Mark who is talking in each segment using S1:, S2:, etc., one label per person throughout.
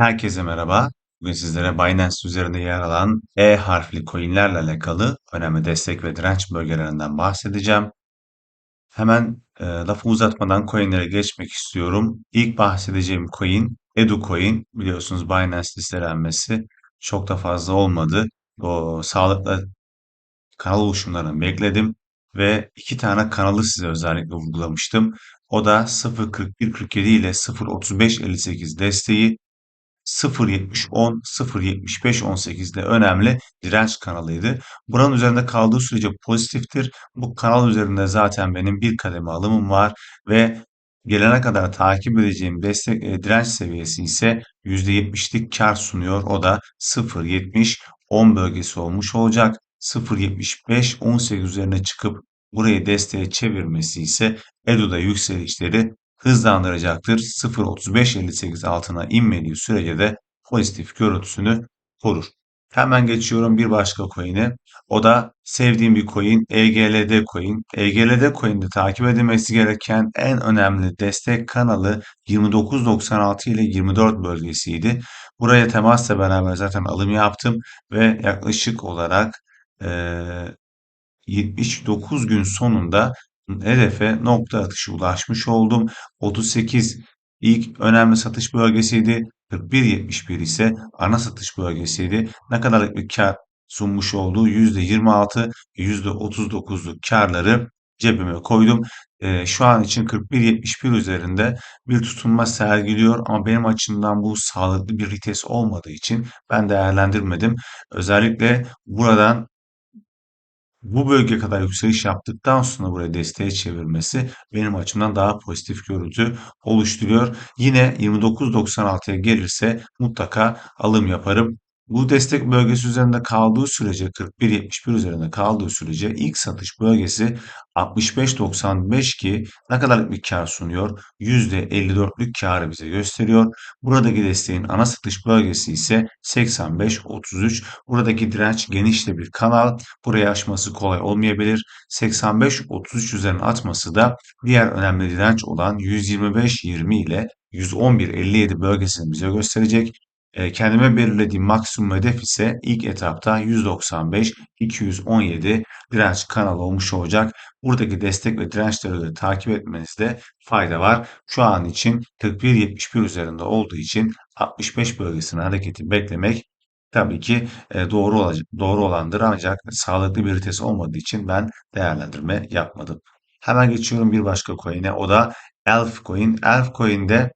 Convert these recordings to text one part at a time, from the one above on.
S1: Herkese merhaba. Bugün sizlere Binance üzerinde yer alan E harfli coinlerle alakalı önemli destek ve direnç bölgelerinden bahsedeceğim. Hemen e, lafı uzatmadan coinlere geçmek istiyorum. İlk bahsedeceğim coin EduCoin. Biliyorsunuz Binance listelenmesi çok da fazla olmadı. O sağlıklı kanal oluşumlarını bekledim ve iki tane kanalı size özellikle vurgulamıştım. O da 0.41.47 ile 0.35.58 desteği 0.70-10, 0.75-18'de önemli direnç kanalıydı. Buranın üzerinde kaldığı sürece pozitiftir. Bu kanal üzerinde zaten benim bir kademe alımım var ve gelene kadar takip edeceğim destek e, direnç seviyesi ise %70'lik kar sunuyor. O da 0.70-10 bölgesi olmuş olacak. 0.75-18 üzerine çıkıp burayı desteğe çevirmesi ise EDU'da yükselişleri hızlandıracaktır. 0.3558 altına inmediği sürece de pozitif görüntüsünü korur. Hemen geçiyorum bir başka coin'e. O da sevdiğim bir coin EGLD coin. EGLD coin'de takip edilmesi gereken en önemli destek kanalı 29.96 ile 24 bölgesiydi. Buraya temasla beraber zaten alım yaptım ve yaklaşık olarak eee 79 gün sonunda hedefe nokta atışı ulaşmış oldum. 38 ilk önemli satış bölgesiydi. 41.71 ise ana satış bölgesiydi. Ne kadarlık bir kar sunmuş olduğu %26 %39'luk karları cebime koydum. Ee, şu an için 41.71 üzerinde bir tutunma sergiliyor ama benim açımdan bu sağlıklı bir vites olmadığı için ben değerlendirmedim. Özellikle buradan bu bölge kadar yükseliş yaptıktan sonra buraya desteğe çevirmesi benim açımdan daha pozitif görüntü oluşturuyor. Yine 29.96'ya gelirse mutlaka alım yaparım. Bu destek bölgesi üzerinde kaldığı sürece 41.71 üzerinde kaldığı sürece ilk satış bölgesi 65.95 ki ne kadarlık bir kar sunuyor? %54'lük karı bize gösteriyor. Buradaki desteğin ana satış bölgesi ise 85.33. Buradaki direnç geniş de bir kanal. Burayı aşması kolay olmayabilir. 85-33 üzerine atması da diğer önemli direnç olan 125-20 ile 111-57 bölgesini bize gösterecek. E, kendime belirlediğim maksimum hedef ise ilk etapta 195-217 direnç kanalı olmuş olacak. Buradaki destek ve dirençleri de takip etmenizde fayda var. Şu an için 41-71 üzerinde olduğu için 65 bölgesine hareketi beklemek Tabii ki e, doğru olacak, doğru olandır ancak sağlıklı bir vites olmadığı için ben değerlendirme yapmadım. Hemen geçiyorum bir başka coin'e. O da Elf Coin. Elf Coin'de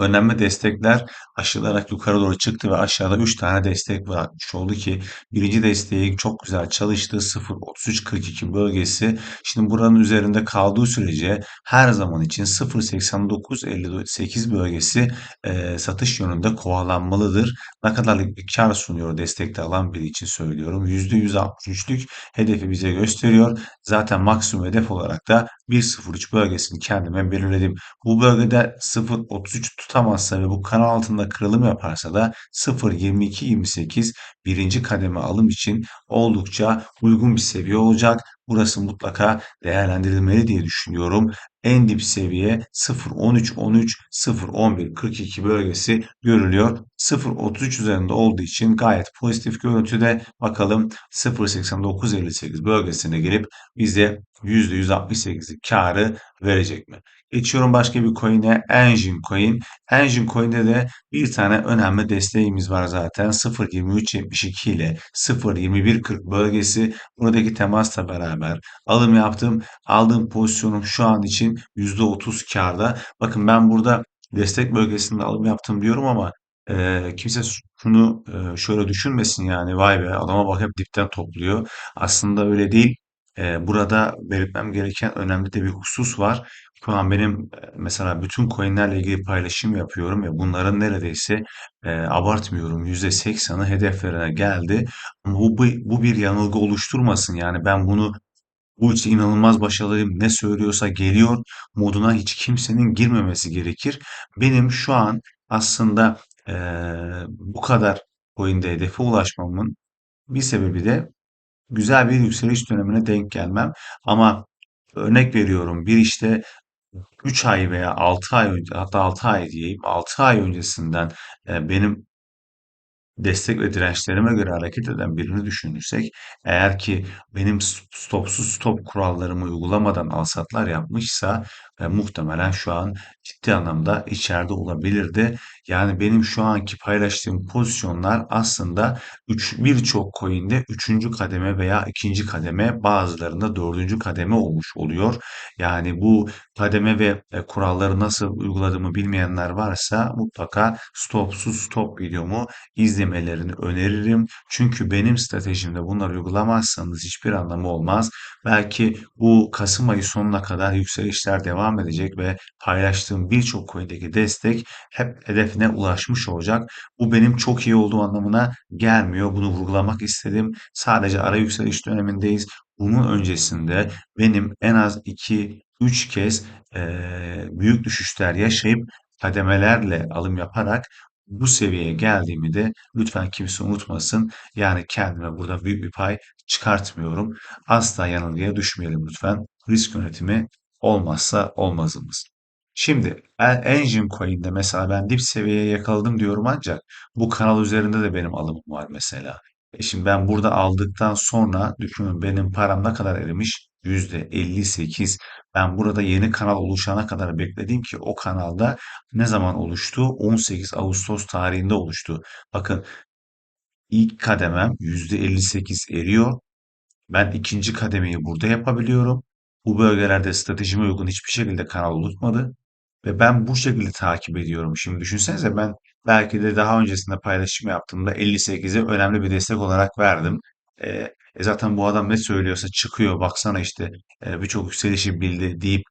S1: Önemli destekler aşılarak yukarı doğru çıktı ve aşağıda 3 tane destek bırakmış oldu ki birinci desteği çok güzel çalıştı 0.3342 bölgesi. Şimdi buranın üzerinde kaldığı sürece her zaman için 0.8958 bölgesi e, satış yönünde kovalanmalıdır. Ne kadarlık bir kar sunuyor destekte alan biri için söylüyorum. %163'lük hedefi bize gösteriyor. Zaten maksimum hedef olarak da 1.03 bölgesini kendime belirledim. Bu bölgede 0.33 tutamazsa ve bu kanal altında kırılım yaparsa da 0.22-28 birinci kademe alım için oldukça uygun bir seviye olacak. Burası mutlaka değerlendirilmeli diye düşünüyorum. En dip seviye 0.13-13, 0.11-42 bölgesi görülüyor. 0.33 üzerinde olduğu için gayet pozitif görüntüde. Bakalım 0.89-58 bölgesine gelip bize %168'lik karı verecek mi? Geçiyorum başka bir coin'e Engine Coin. Engine Coin'de de bir tane önemli desteğimiz var zaten. 0.23.72 ile 0.21.40 bölgesi. Buradaki temasla beraber alım yaptım. Aldığım pozisyonum şu an için %30 karda. Bakın ben burada destek bölgesinde alım yaptım diyorum ama e, kimse şunu e, şöyle düşünmesin yani vay be adama bak hep dipten topluyor. Aslında öyle değil. E, burada belirtmem gereken önemli de bir husus var. Şu an benim mesela bütün coinlerle ilgili paylaşım yapıyorum ve bunların neredeyse e, abartmıyorum %80'ı hedeflerine geldi. Ama bu, bu bir yanılgı oluşturmasın. Yani ben bunu bu işte inanılmaz başarılıyım ne söylüyorsa geliyor moduna hiç kimsenin girmemesi gerekir. Benim şu an aslında e, bu kadar coin'de hedefe ulaşmamın bir sebebi de güzel bir yükseliş dönemine denk gelmem. Ama örnek veriyorum bir işte 3 ay veya 6 ay önce hatta 6 ay diyeyim 6 ay öncesinden benim destek ve dirençlerime göre hareket eden birini düşünürsek, eğer ki benim stopsuz stop kurallarımı uygulamadan alsatlar yapmışsa e, muhtemelen şu an ciddi anlamda içeride olabilirdi. Yani benim şu anki paylaştığım pozisyonlar aslında birçok coin'de üçüncü kademe veya ikinci kademe bazılarında dördüncü kademe olmuş oluyor. Yani bu kademe ve e, kuralları nasıl uyguladığımı bilmeyenler varsa mutlaka stopsuz stop videomu izlemelerini öneririm. Çünkü benim stratejimde bunları uygulamazsanız hiçbir anlamı olmaz. Belki bu Kasım ayı sonuna kadar yükselişler devam edecek ve paylaştığım birçok coin'deki destek hep hedefine ulaşmış olacak. Bu benim çok iyi olduğu anlamına gelmiyor. Bunu vurgulamak istedim. Sadece ara yükseliş dönemindeyiz. Bunun öncesinde benim en az 2-3 kez eee, büyük düşüşler yaşayıp kademelerle alım yaparak bu seviyeye geldiğimi de lütfen kimse unutmasın. Yani kendime burada büyük bir pay çıkartmıyorum. Asla yanılgıya düşmeyelim lütfen. Risk yönetimi olmazsa olmazımız. Şimdi El- Engine Coin'de mesela ben dip seviyeye yakaladım diyorum ancak bu kanal üzerinde de benim alımım var mesela. E şimdi ben burada aldıktan sonra düşünün benim param ne kadar erimiş? %58. Ben burada yeni kanal oluşana kadar bekledim ki o kanalda ne zaman oluştu? 18 Ağustos tarihinde oluştu. Bakın ilk kademem %58 eriyor. Ben ikinci kademeyi burada yapabiliyorum. Bu bölgelerde stratejime uygun hiçbir şekilde kanal oluşmadı. Ve ben bu şekilde takip ediyorum. Şimdi düşünsenize ben belki de daha öncesinde paylaşım yaptığımda 58'e önemli bir destek olarak verdim. E, e zaten bu adam ne söylüyorsa çıkıyor. Baksana işte e, birçok yükselişi bildi deyip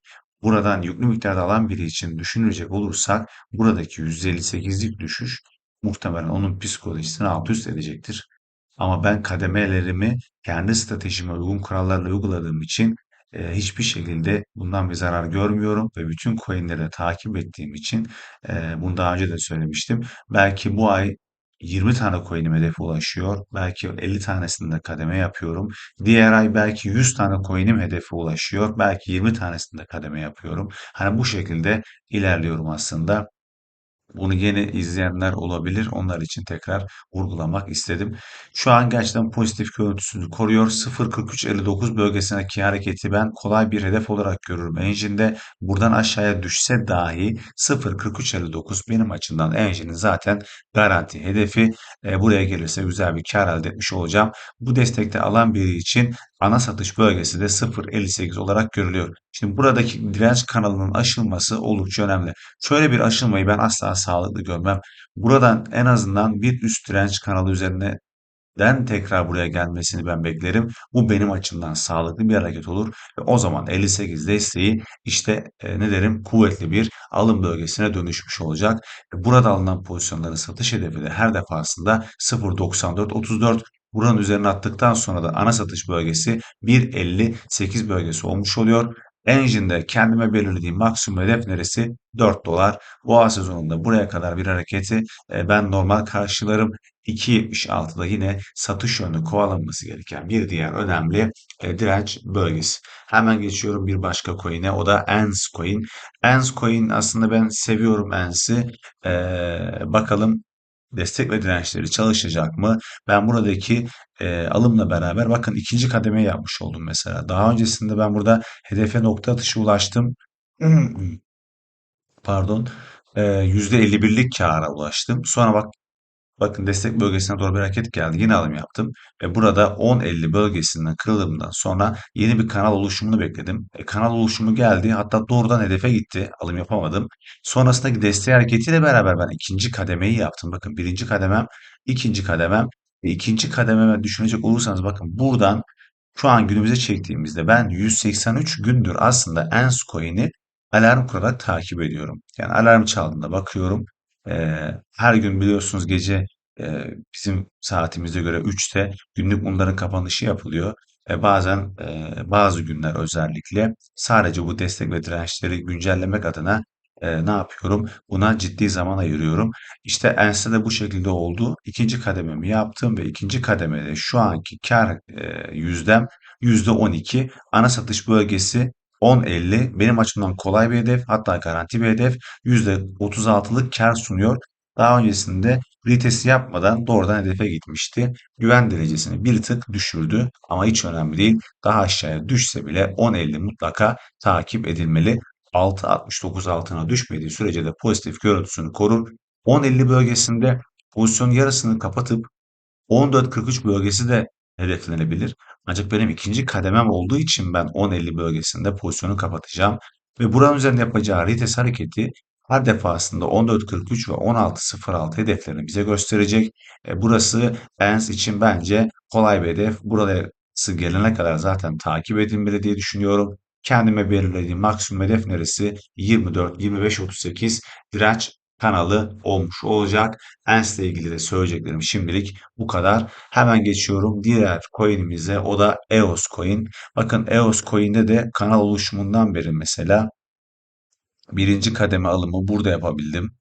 S1: buradan yüklü miktarda alan biri için düşünecek olursak buradaki %58'lik düşüş muhtemelen onun psikolojisini alt üst edecektir. Ama ben kademelerimi kendi stratejime uygun kurallarla uyguladığım için e, hiçbir şekilde bundan bir zarar görmüyorum ve bütün coinleri takip ettiğim için e, bunu daha önce de söylemiştim. Belki bu ay 20 tane coin'im hedefe ulaşıyor. Belki 50 tanesinde kademe yapıyorum. Diğer ay belki 100 tane coin'im hedefe ulaşıyor. Belki 20 tanesinde kademe yapıyorum. Hani bu şekilde ilerliyorum aslında. Bunu yeni izleyenler olabilir. Onlar için tekrar vurgulamak istedim. Şu an gerçekten pozitif görüntüsünü koruyor. 0.4359 bölgesindeki hareketi ben kolay bir hedef olarak görürüm. Engine'de buradan aşağıya düşse dahi 0.4359 benim açımdan Engine'in zaten garanti hedefi. E, buraya gelirse güzel bir kar elde etmiş olacağım. Bu destekte alan biri için ana satış bölgesi de 0.58 olarak görülüyor. Şimdi buradaki direnç kanalının aşılması oldukça önemli. Şöyle bir aşılmayı ben asla sağlıklı görmem. Buradan en azından bir üst direnç kanalı üzerine den tekrar buraya gelmesini ben beklerim. Bu benim açımdan sağlıklı bir hareket olur. Ve o zaman 58 desteği işte e, ne derim kuvvetli bir alım bölgesine dönüşmüş olacak. Ve burada alınan pozisyonların satış hedefi de her defasında 0.94-34 Buranın üzerine attıktan sonra da ana satış bölgesi 1.58 bölgesi olmuş oluyor. Engine'de kendime belirlediğim maksimum hedef neresi? 4 dolar. Boğa sezonunda buraya kadar bir hareketi e, ben normal karşılarım. 2.76'da yine satış yönlü kovalanması gereken bir diğer önemli e, direnç bölgesi. Hemen geçiyorum bir başka coin'e. O da ENS coin. ENS coin aslında ben seviyorum ENS'i. E, bakalım destek ve dirençleri çalışacak mı? Ben buradaki e, alımla beraber bakın ikinci kademeye yapmış oldum mesela. Daha öncesinde ben burada hedefe nokta atışı ulaştım. Pardon. E, %51'lik kâra ulaştım. Sonra bak Bakın destek bölgesine doğru bir hareket geldi. Yine alım yaptım. Ve burada 10.50 bölgesinden kırıldığımdan sonra yeni bir kanal oluşumunu bekledim. E, kanal oluşumu geldi. Hatta doğrudan hedefe gitti. Alım yapamadım. Sonrasındaki desteği hareketiyle beraber ben ikinci kademeyi yaptım. Bakın birinci kademem, ikinci kademem. ve ikinci kadememe düşünecek olursanız bakın buradan şu an günümüze çektiğimizde ben 183 gündür aslında ENS coin'i alarm kurarak takip ediyorum. Yani alarm çaldığında bakıyorum. Her gün biliyorsunuz gece bizim saatimize göre 3'te günlük mumların kapanışı yapılıyor. E, bazen bazı günler özellikle sadece bu destek ve dirençleri güncellemek adına ne yapıyorum? Buna ciddi zaman ayırıyorum. İşte Ense de bu şekilde oldu. İkinci kadememi yaptım ve ikinci kademede şu anki kar e, yüzdem %12. Ana satış bölgesi 10.50 benim açımdan kolay bir hedef hatta garanti bir hedef. %36'lık kar sunuyor. Daha öncesinde retesti yapmadan doğrudan hedefe gitmişti. Güven derecesini bir tık düşürdü ama hiç önemli değil. Daha aşağıya düşse bile 10.50 mutlaka takip edilmeli. 6.69 altına düşmediği sürece de pozitif görüntüsünü korur. 10.50 bölgesinde pozisyonun yarısını kapatıp 14.43 bölgesi de hedeflenebilir. Ancak benim ikinci kademem olduğu için ben 10.50 bölgesinde pozisyonu kapatacağım. Ve buranın üzerinde yapacağı retest hareketi her defasında 14.43 ve 16.06 hedeflerini bize gösterecek. E, burası ENS için bence kolay bir hedef. Burası gelene kadar zaten takip edilmeli diye düşünüyorum. Kendime belirlediğim maksimum hedef neresi? 24, 25, 38 direnç kanalı olmuş olacak. ENS ilgili de söyleyeceklerim şimdilik bu kadar. Hemen geçiyorum diğer coin'imize. O da EOS coin. Bakın EOS coin'de de kanal oluşumundan beri mesela birinci kademe alımı burada yapabildim.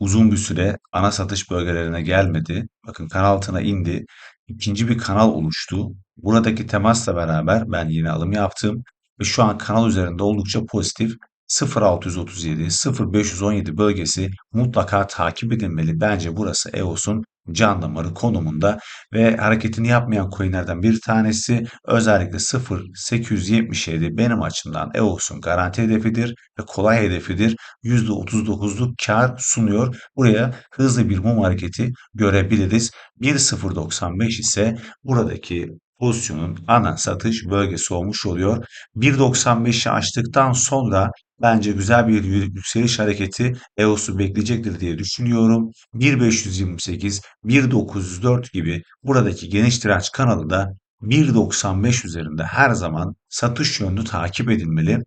S1: Uzun bir süre ana satış bölgelerine gelmedi. Bakın kanal altına indi. İkinci bir kanal oluştu. Buradaki temasla beraber ben yine alım yaptım. Ve şu an kanal üzerinde oldukça pozitif. 0637, 0517 bölgesi mutlaka takip edilmeli. Bence burası EOS'un can damarı konumunda ve hareketini yapmayan coinlerden bir tanesi özellikle 0877 benim açımdan EOS'un garanti hedefidir ve kolay hedefidir. %39'luk kar sunuyor. Buraya hızlı bir mum hareketi görebiliriz. 1.095 ise buradaki pozisyonun ana satış bölgesi olmuş oluyor. 1.95'i aştıktan sonra bence güzel bir yükseliş hareketi EOS'u bekleyecektir diye düşünüyorum. 1.528, 1.904 gibi buradaki geniş direnç kanalı da 1.95 üzerinde her zaman satış yönlü takip edilmeli.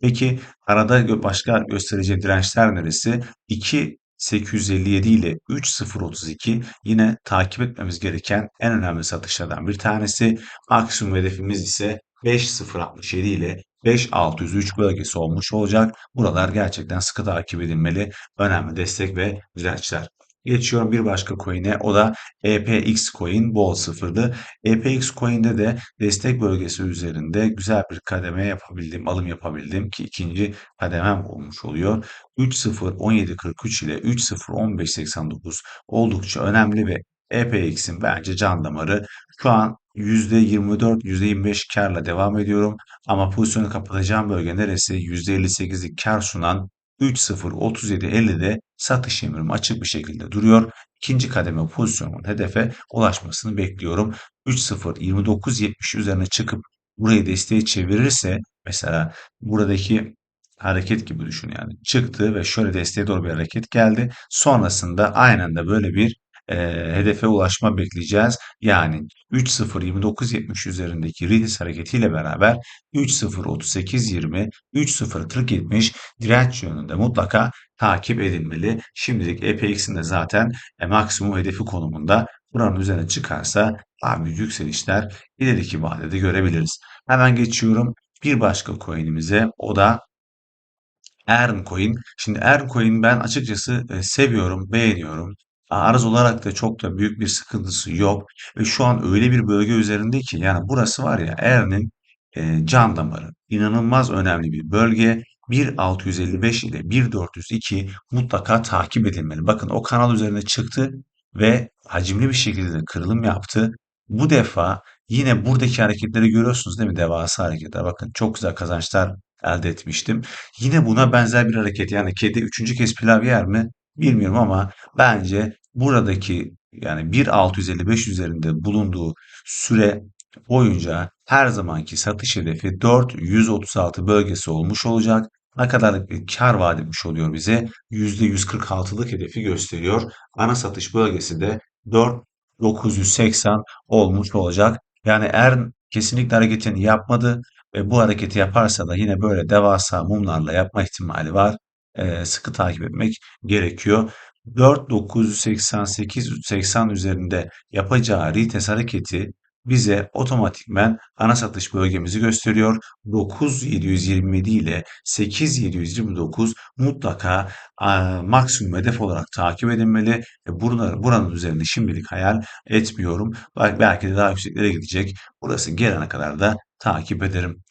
S1: Peki arada başka göstereceği dirençler neresi? 2 857 ile 3032 yine takip etmemiz gereken en önemli satışlardan bir tanesi. Maksimum hedefimiz ise 5067 ile 5603 bölgesi olmuş olacak. Buralar gerçekten sıkı takip edilmeli. Önemli destek ve dirençler. Geçiyorum bir başka coin'e. O da EPX coin bol sıfırdı. EPX coin'de de destek bölgesi üzerinde güzel bir kademe yapabildim, alım yapabildim ki ikinci kademem olmuş oluyor. 3.0.17.43 ile 3.0.15.89 oldukça önemli ve EPX'in bence can damarı. Şu an %24, %25 karla devam ediyorum. Ama pozisyonu kapatacağım bölge neresi? %58'lik kar sunan 3.0.37.50'de satış emrim açık bir şekilde duruyor. İkinci kademe pozisyonumun hedefe ulaşmasını bekliyorum. 3.0.29.70 üzerine çıkıp burayı desteğe çevirirse mesela buradaki hareket gibi düşün yani. Çıktı ve şöyle desteğe doğru bir hareket geldi. Sonrasında aynen de böyle bir e, hedefe ulaşma bekleyeceğiz. Yani 3.0.29.70 üzerindeki retest hareketiyle beraber 3.0.38.20, 3.0.40.70 direnç yönünde mutlaka takip edilmeli. Şimdilik EPX'in de zaten e, maksimum hedefi konumunda. Buranın üzerine çıkarsa daha büyük yükselişler ileriki vadede görebiliriz. Hemen geçiyorum bir başka coin'imize. O da Erncoin. Şimdi Erncoin ben açıkçası e, seviyorum, beğeniyorum. Arz olarak da çok da büyük bir sıkıntısı yok. Ve şu an öyle bir bölge üzerinde ki yani burası var ya Er'in e, can damarı. İnanılmaz önemli bir bölge. 1.655 ile 1.402 mutlaka takip edilmeli. Bakın o kanal üzerine çıktı ve hacimli bir şekilde kırılım yaptı. Bu defa yine buradaki hareketleri görüyorsunuz değil mi? Devasa hareketler. Bakın çok güzel kazançlar elde etmiştim. Yine buna benzer bir hareket. Yani kedi üçüncü kez pilav yer mi? Bilmiyorum ama bence buradaki yani 1.655 üzerinde bulunduğu süre boyunca her zamanki satış hedefi 4.136 bölgesi olmuş olacak. Ne kadarlık bir kar vaat etmiş oluyor bize? %146'lık hedefi gösteriyor. Ana satış bölgesi de 4.980 olmuş olacak. Yani eğer kesinlikle hareketini yapmadı ve bu hareketi yaparsa da yine böyle devasa mumlarla yapma ihtimali var. Sıkı takip etmek gerekiyor. 4.988-80 üzerinde yapacağı retest hareketi bize otomatikmen ana satış bölgemizi gösteriyor. 9.727 ile 8.729 mutlaka a, maksimum hedef olarak takip edilmeli. E, buranın, buranın üzerinde şimdilik hayal etmiyorum. Belki de daha yükseklere gidecek. Burası gelene kadar da takip ederim.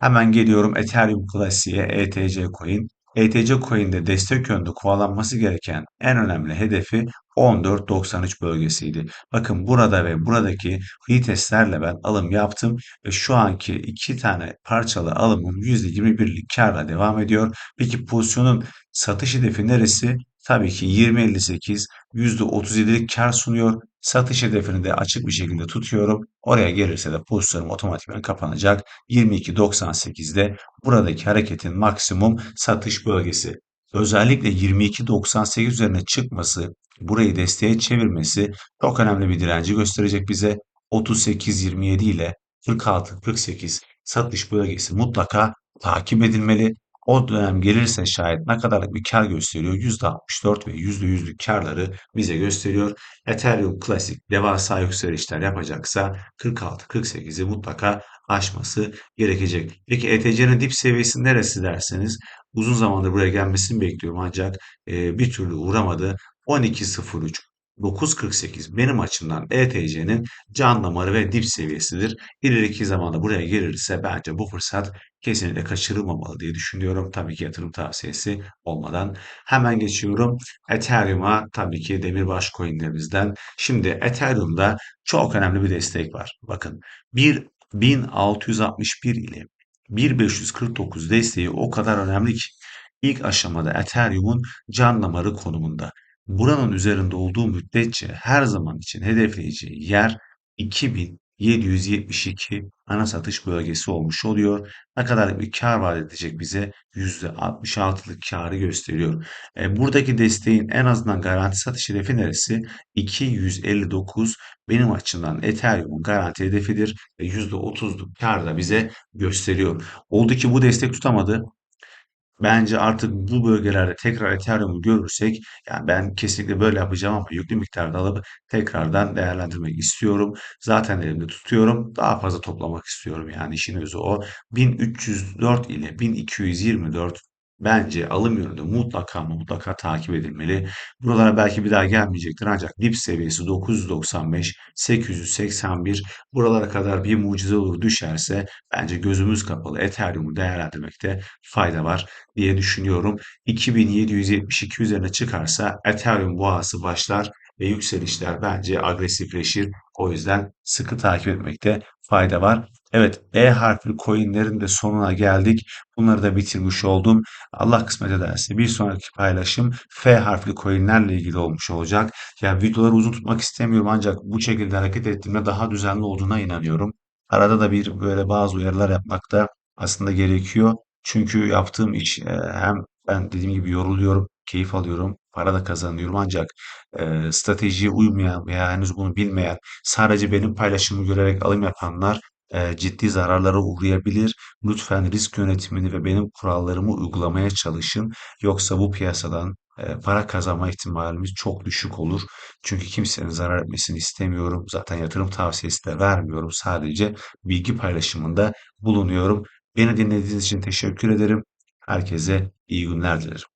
S1: Hemen geliyorum Ethereum klasiğe ETC coin. ETC coin'de destek yönde kovalanması gereken en önemli hedefi 14.93 bölgesiydi. Bakın burada ve buradaki retestlerle ben alım yaptım ve şu anki iki tane parçalı alımım %21'lik karla devam ediyor. Peki pozisyonun satış hedefi neresi? Tabii ki 20.58 %37'lik kar sunuyor. Satış hedefini de açık bir şekilde tutuyorum. Oraya gelirse de pozisyonum otomatikman kapanacak. 22.98'de buradaki hareketin maksimum satış bölgesi. Özellikle 22.98 üzerine çıkması, burayı desteğe çevirmesi çok önemli bir direnci gösterecek bize. 38.27 ile 46.48 satış bölgesi mutlaka takip edilmeli. O dönem gelirse şayet ne kadarlık bir kar gösteriyor? %64 ve %100'lük karları bize gösteriyor. Ethereum klasik devasa yükselişler yapacaksa 46-48'i mutlaka aşması gerekecek. Peki ETC'nin dip seviyesi neresi derseniz uzun zamandır buraya gelmesini bekliyorum ancak e, bir türlü uğramadı. 12.03 9.48 benim açımdan ETC'nin can damarı ve dip seviyesidir. İleriki zamanda buraya gelirse bence bu fırsat kesinlikle kaçırılmamalı diye düşünüyorum. Tabii ki yatırım tavsiyesi olmadan. Hemen geçiyorum. Ethereum'a tabii ki demirbaş coinlerimizden. Şimdi Ethereum'da çok önemli bir destek var. Bakın 1661 ile 1549 desteği o kadar önemli ki ilk aşamada Ethereum'un can damarı konumunda. Buranın üzerinde olduğu müddetçe her zaman için hedefleyeceği yer 2772 ana satış bölgesi olmuş oluyor. Ne kadar bir kar vaat edecek bize? %66'lık karı gösteriyor. E, buradaki desteğin en azından garanti satış hedefi neresi? 259 benim açımdan Ethereum'un garanti hedefidir ve %30'luk kar da bize gösteriyor. Oldu ki bu destek tutamadı. Bence artık bu bölgelerde tekrar Ethereum'u görürsek yani ben kesinlikle böyle yapacağım ama yüklü miktarda alıp tekrardan değerlendirmek istiyorum. Zaten elimde tutuyorum. Daha fazla toplamak istiyorum. Yani işin özü o. 1304 ile 1224 bence alım yönünde mutlaka mutlaka takip edilmeli. Buralara belki bir daha gelmeyecektir ancak dip seviyesi 995, 881 buralara kadar bir mucize olur düşerse bence gözümüz kapalı Ethereum'u değerlendirmekte fayda var diye düşünüyorum. 2772 üzerine çıkarsa Ethereum boğası başlar ve yükselişler bence agresifleşir. O yüzden sıkı takip etmekte fayda var. Evet, E harfli coinlerin de sonuna geldik. Bunları da bitirmiş oldum. Allah kısmet ederse bir sonraki paylaşım F harfli coinlerle ilgili olmuş olacak. Yani videoları uzun tutmak istemiyorum ancak bu şekilde hareket ettiğimde daha düzenli olduğuna inanıyorum. Arada da bir böyle bazı uyarılar yapmak da aslında gerekiyor. Çünkü yaptığım iş e, hem ben dediğim gibi yoruluyorum, keyif alıyorum, para da kazanıyorum ancak e, stratejiye uymayan veya henüz bunu bilmeyen, sadece benim paylaşımı görerek alım yapanlar ciddi zararlara uğrayabilir. Lütfen risk yönetimini ve benim kurallarımı uygulamaya çalışın. Yoksa bu piyasadan e, para kazanma ihtimalimiz çok düşük olur. Çünkü kimsenin zarar etmesini istemiyorum. Zaten yatırım tavsiyesi de vermiyorum. Sadece bilgi paylaşımında bulunuyorum. Beni dinlediğiniz için teşekkür ederim. Herkese iyi günler dilerim.